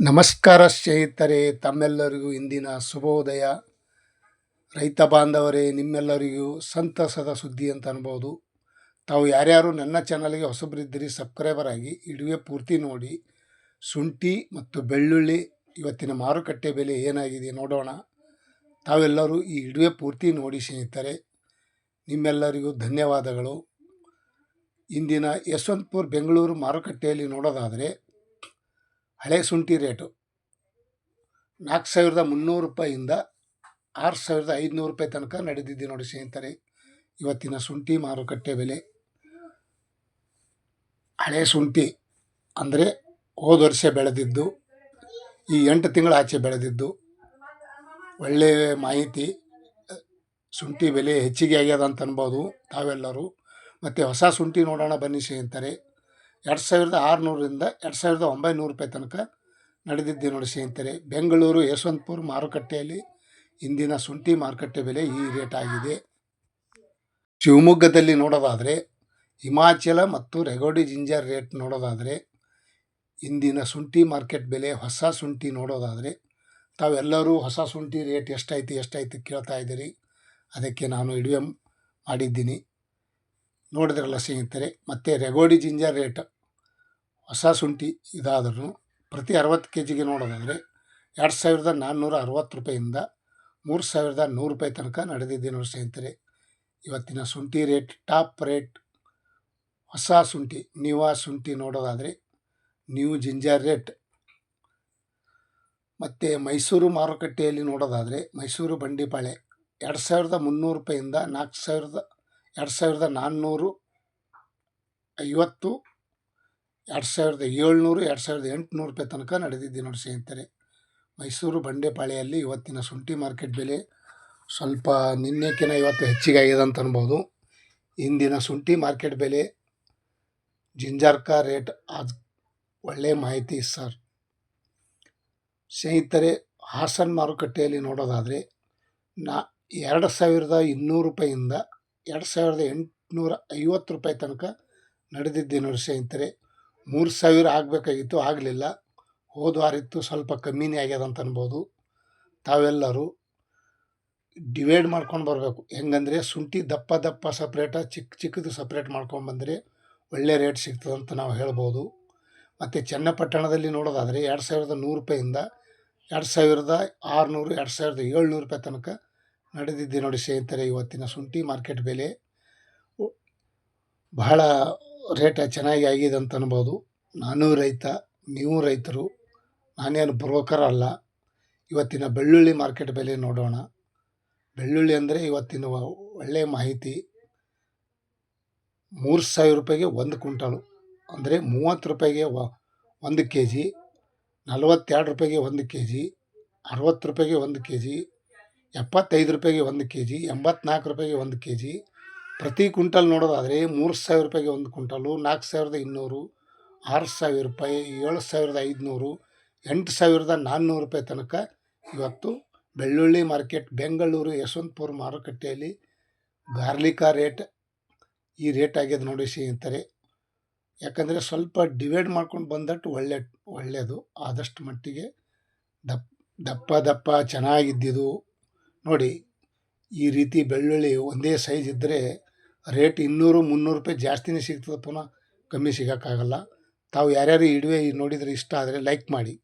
ನಮಸ್ಕಾರ ಸ್ನೇಹಿತರೆ, ತಮ್ಮೆಲ್ಲರಿಗೂ ಇಂದಿನ ಶುಭೋದಯ. ರೈತ ಬಾಂಧವರೇ, ನಿಮ್ಮೆಲ್ಲರಿಗೂ ಸಂತಸದ ಸುದ್ದಿ ಅಂತ ಅನ್ಬೋದು. ತಾವು ಯಾರ್ಯಾರು ನನ್ನ ಚಾನಲ್ಗೆ ಹೊಸಬರಿದ್ದೀರಿ ಸಬ್ಸ್ಕ್ರೈಬರ್ ಆಗಿ ಇಡುವೆ ಪೂರ್ತಿ ನೋಡಿ. ಶುಂಠಿ ಮತ್ತು ಬೆಳ್ಳುಳ್ಳಿ, ಇವತ್ತಿನ ಮಾರುಕಟ್ಟೆ ಬೆಲೆ ಏನಾಗಿದೆ ನೋಡೋಣ. ತಾವೆಲ್ಲರೂ ಈ ಇಡುವೆ ಪೂರ್ತಿ ನೋಡಿ ಸ್ನೇಹಿತರೆ. ನಿಮ್ಮೆಲ್ಲರಿಗೂ ಧನ್ಯವಾದಗಳು. ಇಂದಿನ ಯಶವಂತಪುರ ಬೆಂಗಳೂರು ಮಾರುಕಟ್ಟೆಯಲ್ಲಿ ನೋಡೋದಾದರೆ ಹಳೆ ಶುಂಠಿ ರೇಟು. ನಾಲ್ಕು ಸಾವಿರದ ಮುನ್ನೂರು ರೂಪಾಯಿಂದ ಆರು ಸಾವಿರದ ಐದುನೂರು ರೂಪಾಯಿ ತನಕ ನಡೆದಿದ್ದೆ ನೋಡಿ ಸ್ನೇಹಿತರೆ. ಇವತ್ತಿನ ಶುಂಠಿ ಮಾರುಕಟ್ಟೆ ಬೆಲೆ. ಹಳೆ ಶುಂಠಿ ಅಂದರೆ ಹೋದ ವರ್ಷ ಬೆಳೆದಿದ್ದು, ಈ ಎಂಟು ತಿಂಗಳ ಆಚೆ ಬೆಳೆದಿದ್ದು. ಒಳ್ಳೆಯ ಮಾಹಿತಿ, ಶುಂಠಿ ಬೆಲೆ ಹೆಚ್ಚಿಗೆ ಆಗ್ಯದ ಅಂತ ಅನ್ಬೋದು ತಾವೆಲ್ಲರೂ. ಮತ್ತು ಹೊಸ ಶುಂಠಿ ನೋಡೋಣ ಬನ್ನಿ ಸ್ನೇಹಿತರೆ. ಎರಡು ಸಾವಿರದ ಆರುನೂರರಿಂದ ಎರಡು ಸಾವಿರದ ಒಂಬೈನೂರು ರೂಪಾಯಿ ತನಕ ನಡೆದಿದ್ದೆ ನೋಡಿ ಸ್ನೇಹಿತರೆ. ಬೆಂಗಳೂರು ಯಶವಂತಪುರ ಮಾರುಕಟ್ಟೆಯಲ್ಲಿ ಇಂದಿನ ಶುಂಠಿ ಮಾರುಕಟ್ಟೆ ಬೆಲೆ ಈ ರೇಟ್ ಆಗಿದೆ. ಶಿವಮೊಗ್ಗದಲ್ಲಿ ನೋಡೋದಾದರೆ ಹಿಮಾಚಲ ಮತ್ತು ರೆಗೋಡಿ ಜಿಂಜರ್ ರೇಟ್ ನೋಡೋದಾದರೆ ಇಂದಿನ ಶುಂಠಿ ಮಾರ್ಕೆಟ್ ಬೆಲೆ ಹೊಸ ಶುಂಠಿ ನೋಡೋದಾದರೆ ತಾವೆಲ್ಲರೂ ಹೊಸ ಶುಂಠಿ ರೇಟ್ ಎಷ್ಟೈತಿ ಎಷ್ಟೈತಿ ಕೇಳ್ತಾ ಇದ್ದೀರಿ. ಅದಕ್ಕೆ ನಾನು ವಿಡಿಯೋ ಮಾಡಿದ್ದೀನಿ. ನೋಡಿದ್ರಲ್ಲ ಸ್ನೇಹಿತರೆ, ಮತ್ತು ರೆಗೋಡಿ ಜಿಂಜರ್ ರೇಟ್ ಹೊಸ ಶುಂಠಿ ಇದಾದರೂ ಪ್ರತಿ ಅರವತ್ತು ಕೆ ಜಿಗೆ ನೋಡೋದಾದರೆ ಎರಡು ಸಾವಿರದ ನಾನ್ನೂರ ಅರವತ್ತು ರೂಪಾಯಿಂದ ಮೂರು ಸಾವಿರದ ನೂರು ರೂಪಾಯಿ ತನಕ ನಡೆದಿದೆ ನೋಡಿ ಸ್ನೇಹಿತರೆ. ಇವತ್ತಿನ ಶುಂಠಿ ರೇಟ್, ಟಾಪ್ ರೇಟ್, ಹೊಸ ಶುಂಠಿ, ನೀವಾ ಶುಂಠಿ ನೋಡೋದಾದರೆ ನ್ಯೂ ಜಿಂಜರ್ ರೇಟ್. ಮತ್ತು ಮೈಸೂರು ಮಾರುಕಟ್ಟೆಯಲ್ಲಿ ನೋಡೋದಾದರೆ ಮೈಸೂರು ಬಂಡಿಪಾಳೆ ಎರಡು ಸಾವಿರದ ಮುನ್ನೂರು ರೂಪಾಯಿಂದ ನಾಲ್ಕು ಸಾವಿರದ, ಎರಡು ಸಾವಿರದ ನಾನ್ನೂರು ಐವತ್ತು ಎರಡು ಸಾವಿರದ ಏಳ್ನೂರು, ಎರಡು ಸಾವಿರದ ಎಂಟುನೂರು ರೂಪಾಯಿ ತನಕ ನಡೆದಿದ್ದೆ ನೋಡಿ ಸ್ನೇಹಿತರೆ. ಮೈಸೂರು ಬಂಡೆಪಾಳೆಯಲ್ಲಿ ಇವತ್ತಿನ ಶುಂಠಿ ಮಾರ್ಕೆಟ್ ಬೆಲೆ ಸ್ವಲ್ಪ ನಿನ್ನೆಕಿನ ಇವತ್ತು ಹೆಚ್ಚಿಗೆ ಆಗಿದೆ ಅಂತ ಅನ್ಬೋದು. ಇಂದಿನ ಶುಂಠಿ ಮಾರ್ಕೆಟ್ ಬೆಲೆ ಜಿಂಜಾರ್ಕ ರೇಟ್ ಅದು ಒಳ್ಳೆಯ ಮಾಹಿತಿ ಸರ್. ಸ್ನೇಹಿತರೆ ಹಾಸನ್ ಮಾರುಕಟ್ಟೆಯಲ್ಲಿ ನೋಡೋದಾದರೆ ನಾ ಎರಡು ಸಾವಿರದ ಇನ್ನೂರು ರೂಪಾಯಿಂದ ಎರಡು ಸಾವಿರದ ಎಂಟುನೂರ ಐವತ್ತು ರೂಪಾಯಿ ತನಕ ನಡೆದಿದ್ದೆ ನೋಡಿ ಸ್ನೇಹಿತರೆ. ಮೂರು ಸಾವಿರ ಆಗಬೇಕಾಗಿತ್ತು, ಆಗಲಿಲ್ಲ. ಹೋದ ವಾರಿತ್ತು ಸ್ವಲ್ಪ ಕಮ್ಮಿನೇ ಆಗ್ಯದ ಅಂತ ಅನ್ಬೋದು. ತಾವೆಲ್ಲರೂ ಡಿವೈಡ್ ಮಾಡ್ಕೊಂಡು ಬರಬೇಕು. ಹೆಂಗಂದರೆ ಶುಂಠಿ ದಪ್ಪ ದಪ್ಪ ಸಪ್ರೇಟ ಚಿಕ್ಕ ಚಿಕ್ಕದು ಸಪ್ರೇಟ್ ಮಾಡ್ಕೊಂಡ್ಬಂದರೆ ಒಳ್ಳೆ ರೇಟ್ ಸಿಗ್ತದಂತ ನಾವು ಹೇಳ್ಬೋದು. ಮತ್ತು ಚನ್ನಪಟ್ಟಣದಲ್ಲಿ ನೋಡೋದಾದರೆ ಎರಡು ಸಾವಿರದ ನೂರು ರೂಪಾಯಿಂದ ಎರಡು ಸಾವಿರದ ಆರುನೂರು, ಎರಡು ಸಾವಿರದ ಏಳ್ನೂರು ರೂಪಾಯಿ ತನಕ ನಡೆದಿದ್ದೆ ನೋಡಿ ಸ್ನೇಹಿತರೆ ಇವತ್ತಿನ ಶುಂಠಿ ಮಾರ್ಕೆಟ್ ಬೆಲೆ. ಬಹಳ ರೇಟ್ ಚೆನ್ನಾಗಿ ಆಗಿದೆ ಅಂತ ಅನ್ಬೋದು. ನಾನು ರೈತ, ನೀವು ರೈತರು ನಾನೇನು ಬ್ರೋಕರ್ ಅಲ್ಲ ಇವತ್ತಿನ ಬೆಳ್ಳುಳ್ಳಿ ಮಾರ್ಕೆಟ್ ಬೆಲೆ ನೋಡೋಣ. ಬೆಳ್ಳುಳ್ಳಿ ಅಂದರೆ ಇವತ್ತಿನ ಒಳ್ಳೆಯ ಮಾಹಿತಿ. ಮೂರು ಸಾವಿರ ರೂಪಾಯಿಗೆ ಒಂದು ಕ್ವಿಂಟಲು. ಅಂದರೆ ಮೂವತ್ತು ರೂಪಾಯಿಗೆ ಒಂದು ಕೆ ಜಿ ನಲವತ್ತೆರಡು ರೂಪಾಯಿಗೆ ಒಂದು ಕೆ ಜಿ ಅರವತ್ತು ರೂಪಾಯಿಗೆ ಒಂದು ಕೆ ಜಿ ಎಪ್ಪತ್ತೈದು ರೂಪಾಯಿಗೆ ಒಂದು ಕೆ ಜಿ ಎಂಬತ್ನಾಲ್ಕು ರೂಪಾಯಿಗೆ ಒಂದು ಕೆ ಜಿ ಪ್ರತಿ ಕ್ವಿಂಟಲ್ ನೋಡೋದಾದರೆ ಮೂರು ಸಾವಿರ ರೂಪಾಯಿಗೆ ಒಂದು ಕ್ವಿಂಟಲು, ನಾಲ್ಕು ಸಾವಿರದ ಇನ್ನೂರು, ಆರು ಸಾವಿರ ರೂಪಾಯಿ, ಏಳು ಸಾವಿರದ ಐದುನೂರು, ಎಂಟು ಸಾವಿರದ ನಾನ್ನೂರು ರೂಪಾಯಿ ತನಕ ಇವತ್ತು ಬೆಳ್ಳುಳ್ಳಿ ಮಾರ್ಕೆಟ್, ಬೆಂಗಳೂರು ಯಶವಂತಪುರ ಮಾರುಕಟ್ಟೆಯಲ್ಲಿ ಗಾರ್ಲಿಕ ರೇಟ್ ಈ ರೇಟ್ ಆಗ್ಯದ ನೋಡಿ ಅಂತಾರೆ ಯಾಕಂದರೆ ಸ್ವಲ್ಪ ಡಿವೈಡ್ ಮಾಡ್ಕೊಂಡು ಬಂದಟ್ಟು ಒಳ್ಳೆ ಒಳ್ಳೆಯದು ಆದಷ್ಟು ಮಟ್ಟಿಗೆ ದಪ್ಪ ದಪ್ಪ ದಪ್ಪ ಚೆನ್ನಾಗಿದ್ದಿದ್ದು ನೋಡಿ ಈ ರೀತಿ ಬೆಳ್ಳುಳ್ಳಿ ಒಂದೇ ಸೈಜ್ ಇದ್ದರೆ ರೇಟ್ ಇನ್ನೂರು, ಮುನ್ನೂರು ರೂಪಾಯಿ ಜಾಸ್ತಿನೇ ಸಿಗ್ತದೆ ಪುನಃ. ಕಮ್ಮಿ ಸಿಗೋಕ್ಕಾಗಲ್ಲ. ತಾವು ಯಾರ್ಯಾರು ಇಡುವೆ ನೋಡಿದರೆ ಇಷ್ಟ ಆದರೆ ಲೈಕ್ ಮಾಡಿ.